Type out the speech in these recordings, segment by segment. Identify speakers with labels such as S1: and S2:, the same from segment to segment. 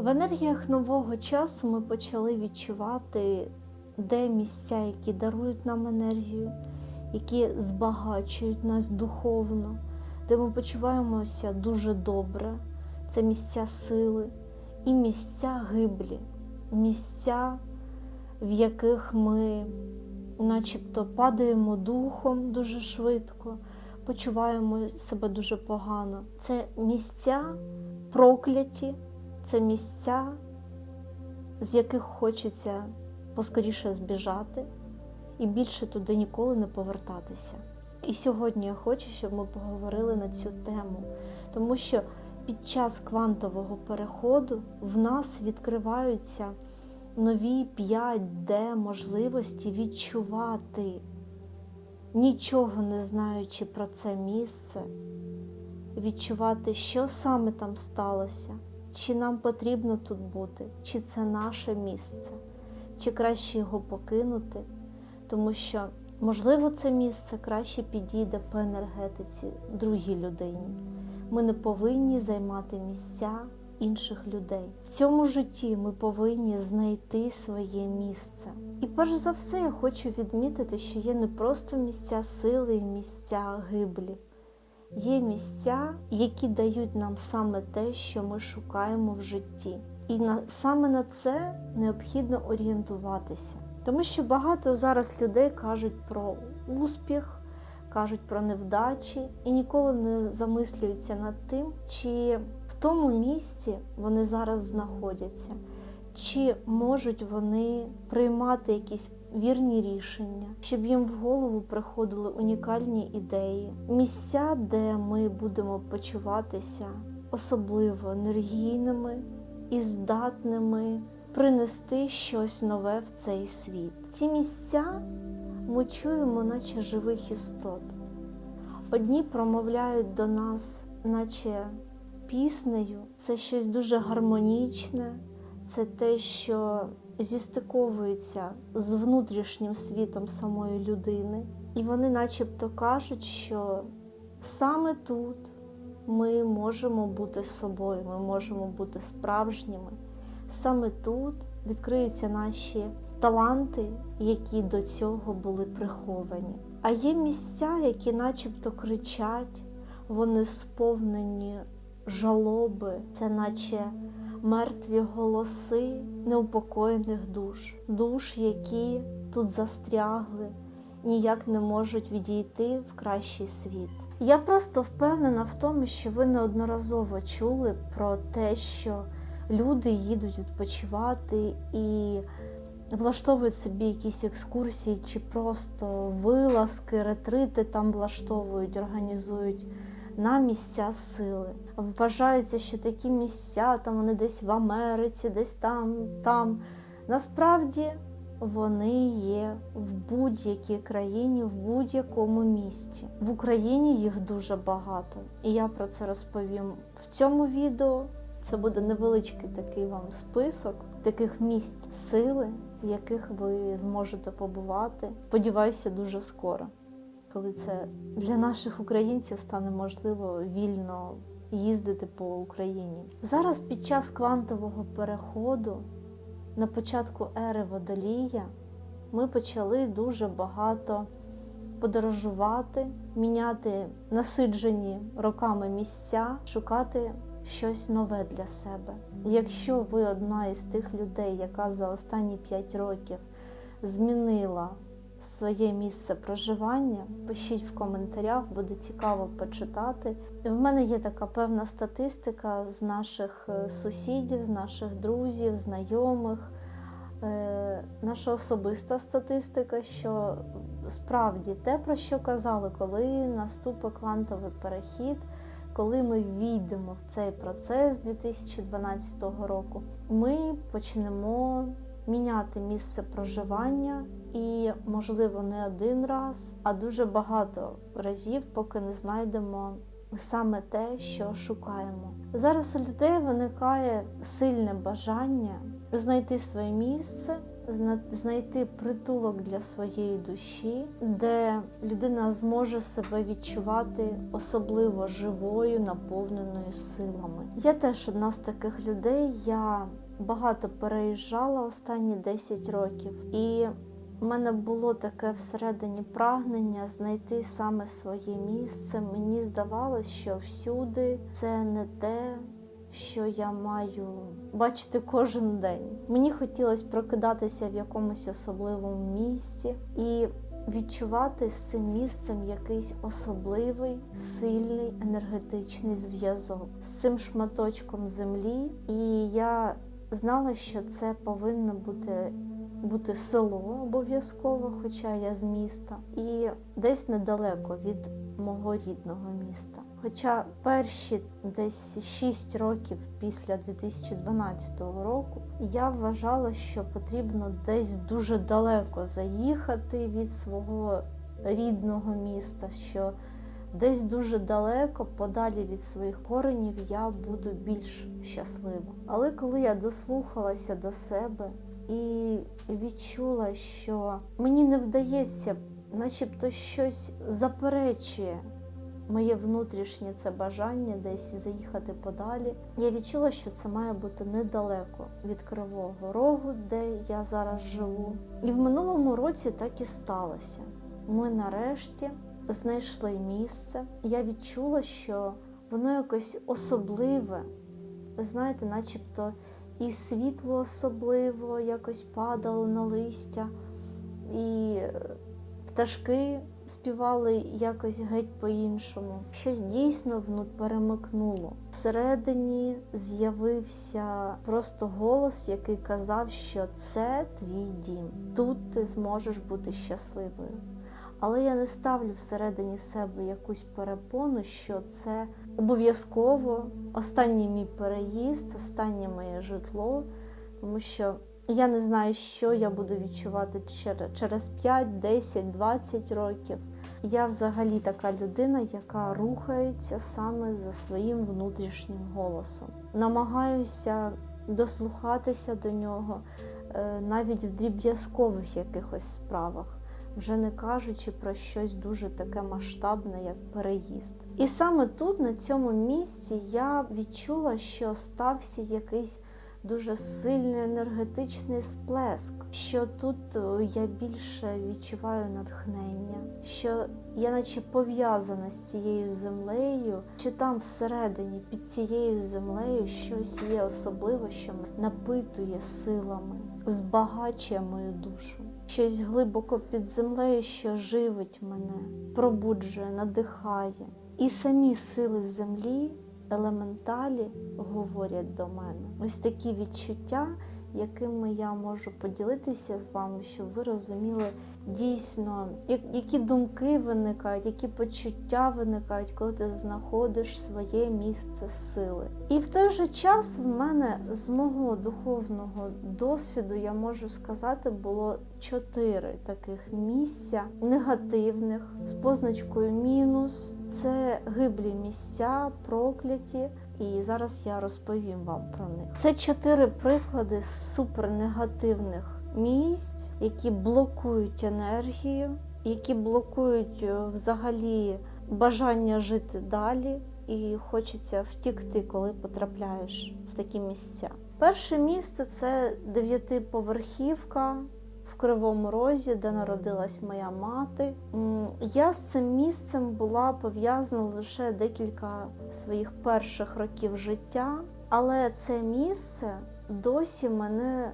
S1: В енергіях нового часу ми почали відчувати, де місця, які дарують нам енергію, які збагачують нас духовно, де ми почуваємося дуже добре. Це місця сили і місця гиблі, місця, в яких ми начебто падаємо духом дуже швидко, почуваємо себе дуже погано. Це місця прокляті, це місця, з яких хочеться поскоріше збіжати і більше туди ніколи не повертатися. І сьогодні я хочу, щоб ми поговорили на цю тему, тому що під час квантового переходу в нас відкриваються нові 5D можливості відчувати, нічого не знаючи про це місце, відчувати, що саме там сталося, чи нам потрібно тут бути, чи це наше місце, чи краще його покинути, тому що, можливо, це місце краще підійде по енергетиці другій людині. Ми не повинні займати місця інших людей. В цьому житті ми повинні знайти своє місце. І перш за все, я хочу відмітити, що є не просто місця сили і місця гиблі. Є місця, які дають нам саме те, що ми шукаємо в житті. І на, саме на це необхідно орієнтуватися. Тому що багато зараз людей кажуть про успіх, кажуть про невдачі і ніколи не замислюються над тим, чи в тому місці вони зараз знаходяться, чи можуть вони приймати якісь вірні рішення, щоб їм в голову приходили унікальні ідеї, місця, де ми будемо почуватися особливо енергійними і здатними принести щось нове в цей світ. Ці місця ми чуємо, наче живих істот. Одні промовляють до нас, наче піснею, це щось дуже гармонічне, це те, що зістиковується з внутрішнім світом самої людини. І вони начебто кажуть, що саме тут ми можемо бути собою, ми можемо бути справжніми. Саме тут відкриються наші таланти, які до цього були приховані. А є місця, які начебто кричать, вони сповнені жалоби, це наче мертві голоси неупокоєних душ, душ, які тут застрягли, ніяк не можуть відійти в кращий світ. Я просто впевнена в тому, що ви неодноразово чули про те, що люди їдуть відпочивати і влаштовують собі якісь екскурсії, чи просто вилазки, ретрити там влаштовують, організують на місця сили. Вважається, що такі місця там вони десь в Америці, десь там, там. Насправді вони є в будь-якій країні, в будь-якому місті. В Україні їх дуже багато, і я про це розповім в цьому відео. Це буде невеличкий такий вам список таких місць сили, в яких ви зможете побувати. Сподіваюся, дуже скоро, коли це для наших українців стане можливо вільно їздити по Україні. Зараз під час квантового переходу, на початку ери водолія, ми почали дуже багато подорожувати, міняти насиджені роками місця, шукати щось нове для себе. Якщо ви одна із тих людей, яка за останні 5 років змінила своє місце проживання, пишіть в коментарях, буде цікаво почитати. В мене є така певна статистика з наших е, сусідів, з наших друзів, знайомих. Е, Наша особиста статистика, що справді те, про що казали, коли наступить квантовий перехід, коли ми війдемо в цей процес 2012 року, ми почнемо міняти місце проживання і, можливо, не один раз, а дуже багато разів, поки не знайдемо саме те, що шукаємо. Зараз у людей виникає сильне бажання знайти своє місце, знайти притулок для своєї душі, де людина зможе себе відчувати особливо живою, наповненою силами. Я теж одна з таких людей. Я багато переїжджала останні 10 років, і у мене було таке всередині прагнення знайти саме своє місце. Мені здавалось, що всюди це не те, що я маю бачити кожен день. Мені хотілося прокидатися в якомусь особливому місці і відчувати з цим місцем якийсь особливий, сильний енергетичний зв'язок з цим шматочком землі. І я знала, що це повинно бути бути село обов'язково, хоча я з міста, і десь недалеко від мого рідного міста. Хоча перші десь 6 років після 2012 року я вважала, що потрібно десь дуже далеко заїхати від свого рідного міста, що десь дуже далеко, подалі від своїх коренів, я буду більш щаслива. Але коли я дослухалася до себе і відчула, що мені не вдається, начебто щось заперечує моє внутрішнє це бажання десь заїхати подалі. Я відчула, що це має бути недалеко від Кривого Рогу, де я зараз живу. І в минулому році так і сталося. Ми нарешті знайшли місце. Я відчула, що воно якось особливе. Знаєте, начебто і світло особливо якось падало на листя, і пташки співали якось геть по-іншому. Щось дійсно внут перемикнуло. Всередині з'явився просто голос, який казав, що це твій дім. Тут ти зможеш бути щасливою. Але я не ставлю всередині себе якусь перепону, що це обов'язково останній мій переїзд, останнє моє житло, тому що я не знаю, що я буду відчувати через 5, 10, 20 років. Я взагалі така людина, яка рухається саме за своїм внутрішнім голосом. Намагаюся дослухатися до нього е, навіть в дріб'язкових якихось справах вже не кажучи про щось дуже таке масштабне, як переїзд. І саме тут, на цьому місці, я відчула, що стався якийсь дуже сильний енергетичний сплеск, що тут я більше відчуваю натхнення, що я наче пов'язана з цією землею, що там всередині під цією землею щось є особливе, що напитує силами, збагачує мою душу. Щось глибоко під землею, що живить мене, пробуджує, надихає. І самі сили землі, елементалі говорять до мене. Ось такі відчуття, якими я можу поділитися з вами, щоб ви розуміли дійсно, які думки виникають, які почуття виникають, коли ти знаходиш своє місце сили. І в той же час в мене з мого духовного досвіду я можу сказати, було чотири таких місця негативних з позначкою мінус. Це гиблі місця, прокляті. І зараз я розповім вам про них. Це чотири приклади супернегативних місць, які блокують енергію, які блокують е, взагалі бажання жити далі, і хочеться втікти, коли потрапляєш в такі місця. Перше місце це дев'ятиповерхівка. Кривому Розі, де народилась моя мати. Я з цим місцем була пов'язана лише декілька своїх перших років життя, але це місце досі мене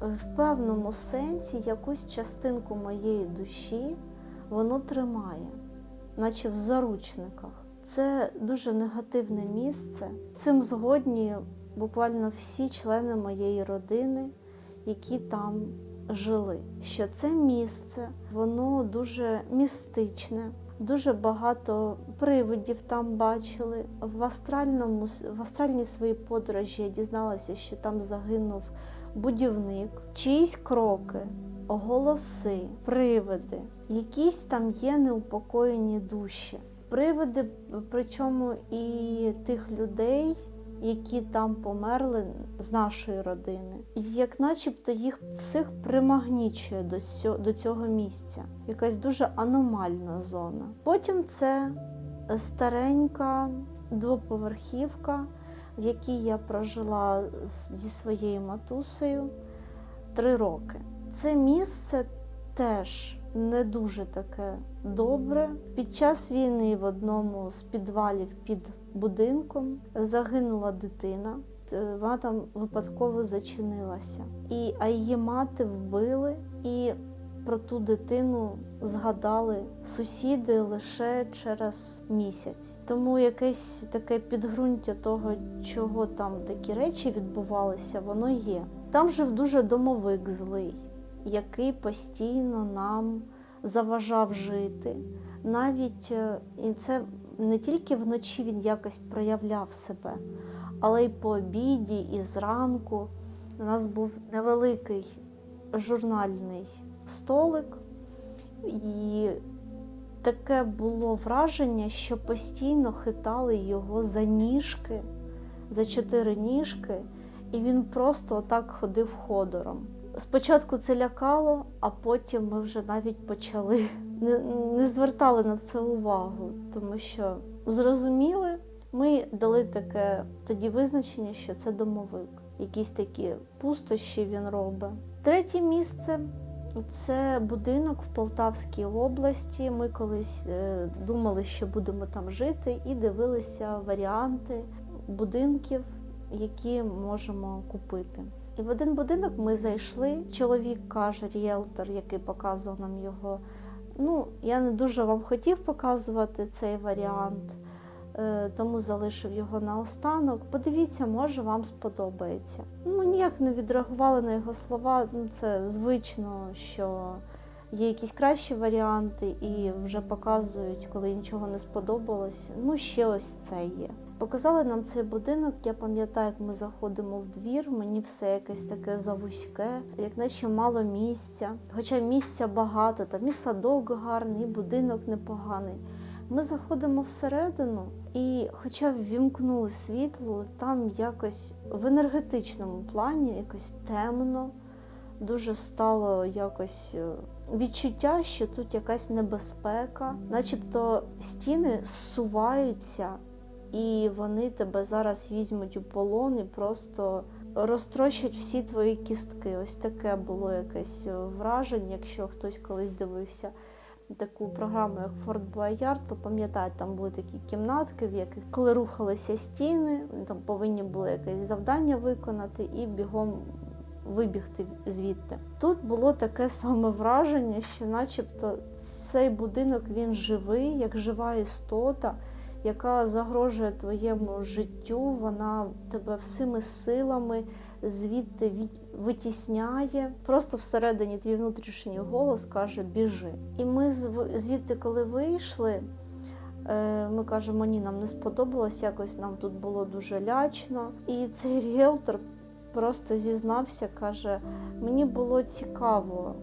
S1: в певному сенсі якусь частинку моєї душі воно тримає, наче в заручниках. Це дуже негативне місце. Цим згодні буквально всі члени моєї родини, які там жили. Що це місце, воно дуже містичне. Дуже багато привидів там бачили. В астральному в астральній своїй подорожі я дізналася, що там загинув будівник, чиїсь кроки, голоси, привиди, якісь там є неупокоєні душі. привиди, причому і тих людей, які там померли з нашої родини. І Як начебто їх всіх примагнічує до цього, до цього місця. Якась дуже аномальна зона. Потім це старенька двоповерхівка, в якій я прожила зі своєю матусею три роки. Це місце теж не дуже таке добре. Під час війни в одному з підвалів під будинком загинула дитина. Е, Вона там випадково зачинилася. І, а її мати вбили, і про ту дитину згадали сусіди лише через місяць. Тому якесь таке підґрунтя того, чого там такі речі відбувалися, воно є. Там жив дуже домовик злий, який постійно нам заважав жити. Навіть е, і це не тільки вночі він якось проявляв себе, але й по обіді, і зранку. У нас був невеликий журнальний столик, і таке було враження, що постійно хитали його за ніжки, за чотири ніжки, і він просто отак ходив ходором. Спочатку це лякало, а потім ми вже навіть почали не, не звертали на це увагу, тому що зрозуміли, ми дали таке тоді визначення, що це домовик. Якісь такі пустощі він робить. Третє місце це будинок в Полтавській області. Ми колись е, думали, що будемо там жити, і дивилися варіанти будинків, які можемо купити. І в один будинок ми зайшли. Чоловік каже, ріелтор, який показував нам його. Ну, я не дуже вам хотів показувати цей варіант, е, тому залишив його наостанок. Подивіться, може вам сподобається. Ну, ніяк не відреагували на його слова. Ну, це звично, що є якісь кращі варіанти, і вже показують, коли нічого не сподобалось. Ну, ще ось це є. Показали нам цей будинок. Я пам'ятаю, як ми заходимо в двір. Мені все якесь таке завузьке, як наче мало місця. Хоча місця багато, там і садок гарний, і будинок непоганий. Ми заходимо всередину, і, хоча ввімкнули світло, там якось в енергетичному плані якось темно, дуже стало якось е, відчуття, що тут якась небезпека, начебто стіни зсуваються і вони тебе зараз візьмуть у полон і просто розтрощать всі твої кістки. Ось таке було якесь враження, якщо хтось колись дивився таку програму, як Форт Боярд, то пам'ятаєте, там були такі кімнатки, в яких коли рухалися стіни, там повинні були якесь завдання виконати і бігом. Вибігти звідти. Тут було таке саме враження, що начебто цей будинок він живий, як жива істота, яка загрожує твоєму життю, вона тебе всіми силами звідти від... витісняє. Просто всередині твій внутрішній голос каже Біжи. І ми звідти, коли вийшли, е, ми кажемо, ні, нам не сподобалось, якось нам тут було дуже лячно. І цей ріелтор просто зізнався, каже: мені було цікаво.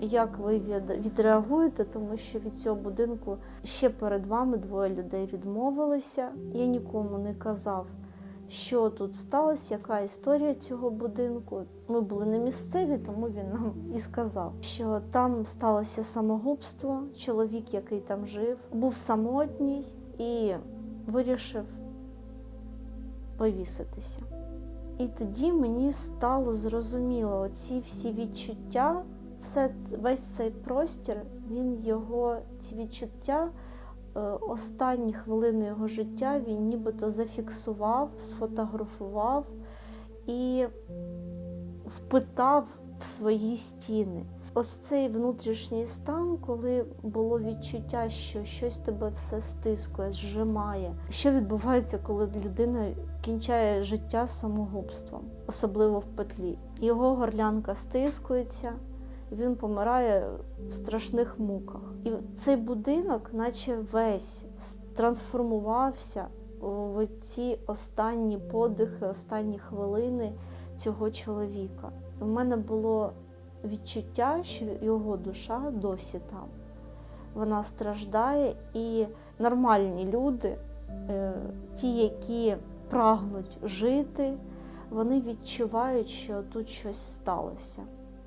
S1: Як ви від- відреагуєте, тому що від цього будинку ще перед вами двоє людей відмовилися. Я нікому не казав, що тут сталося, яка історія цього будинку. Ми були не місцеві, тому він нам і сказав, що там сталося самогубство. Чоловік, який там жив, був самотній і вирішив повіситися. І тоді мені стало зрозуміло оці всі відчуття, все, весь цей простір, він його, ці відчуття, е, останні хвилини його життя він нібито зафіксував, сфотографував і впитав в свої стіни. Ось цей внутрішній стан, коли було відчуття, що щось тебе все стискує, зжимає. Що відбувається, коли людина кінчає життя самогубством, особливо в петлі. Його горлянка стискується, він помирає в страшних муках. І цей будинок, наче весь трансформувався в ці останні подихи, останні хвилини цього чоловіка. У мене було відчуття, що його душа досі там. Вона страждає, і нормальні люди, е, ті, які прагнуть жити, вони відчувають, що тут щось сталося.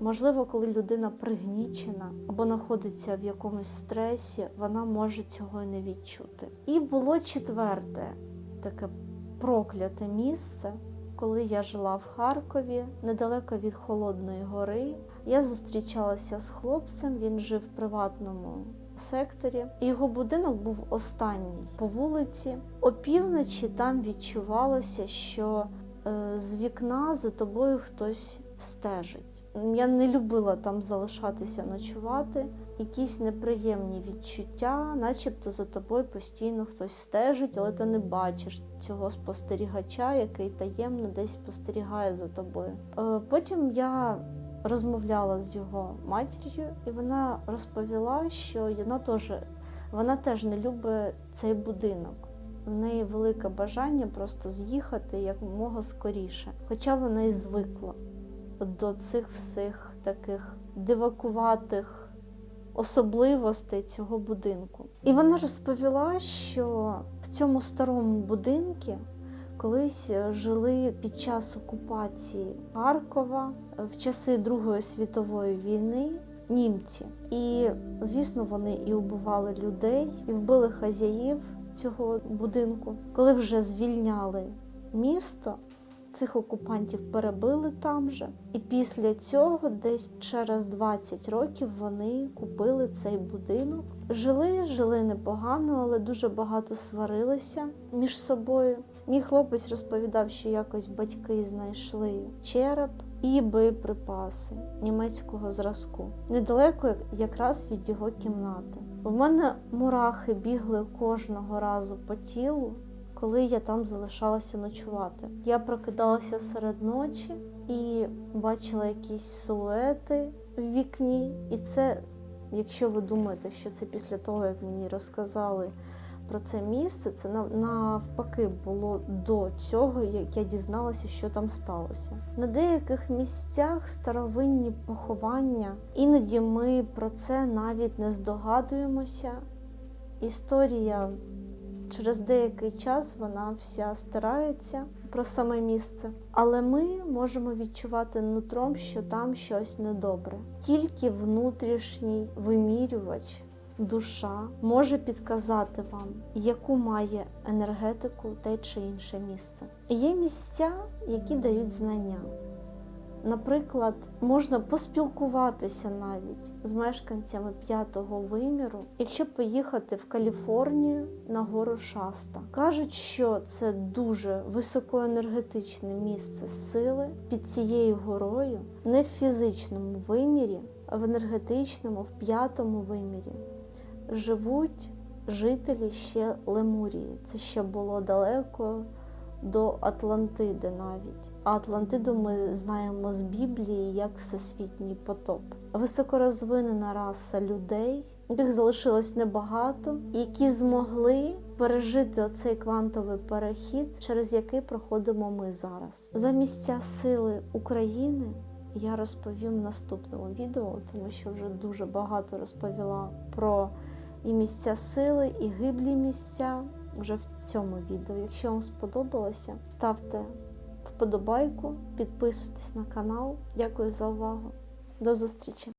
S1: Можливо, коли людина пригнічена або знаходиться в якомусь стресі, вона може цього не відчути. І було четверте таке прокляте місце, коли я жила в Харкові, недалеко від Холодної гори. Я зустрічалася з хлопцем, він жив в приватному секторі. Його будинок був останній по вулиці. Опівночі там відчувалося, що е, з вікна за тобою хтось стежить. Я не любила там залишатися ночувати. Якісь неприємні відчуття, начебто за тобою постійно хтось стежить, але ти не бачиш цього спостерігача, який таємно десь спостерігає за тобою. Е, Потім я розмовляла з його матір'ю, і вона розповіла, що вона теж, вона теж не любить цей будинок. В неї велике бажання просто з'їхати якомога скоріше, хоча вона і звикла до цих всіх таких дивакуватих особливостей цього будинку. І вона розповіла, що в цьому старому будинку колись жили під час окупації Харкова в часи Другої світової війни німці. І, звісно, вони і вбивали людей, і вбили хазяїв цього будинку. Коли вже звільняли місто, цих окупантів перебили там же. І після цього, десь через 20 років, вони купили цей будинок. Жили, жили непогано, але дуже багато сварилися між собою. Мій хлопець розповідав, що якось батьки знайшли череп і боєприпаси німецького зразку недалеко якраз від його кімнати. У мене мурахи бігли кожного разу по тілу коли я там залишалася ночувати. Я прокидалася серед ночі і бачила якісь силуети в вікні. І це, якщо ви думаєте, що це після того, як мені розказали про це місце, це навпаки було до цього, як я дізналася, що там сталося. На деяких місцях старовинні поховання, іноді ми про це навіть не здогадуємося. Історія Через деякий час вона вся стирається про саме місце, але ми можемо відчувати нутром, що там щось недобре. Тільки внутрішній вимірювач, душа може підказати вам, яку має енергетику те чи інше місце. Є місця, які дають знання. Наприклад, можна поспілкуватися навіть з мешканцями п'ятого виміру, якщо поїхати в Каліфорнію на гору Шаста. Кажуть, що це дуже високоенергетичне місце сили під цією горою, не в фізичному вимірі, а в енергетичному, в п'ятому вимірі. Живуть жителі ще Лемурії. Це ще було далеко до Атлантиди навіть. А Атлантиду ми знаємо з Біблії як всесвітній потоп. Високорозвинена раса людей, яких залишилось небагато, які змогли пережити оцей квантовий перехід, через який проходимо ми зараз. За місця сили України я розповім в наступному відео, тому що вже дуже багато розповіла про і місця сили, і гиблі місця вже в цьому відео. Якщо вам сподобалося, ставте вподобайку, підписуйтесь на канал. Дякую за увагу. До зустрічі!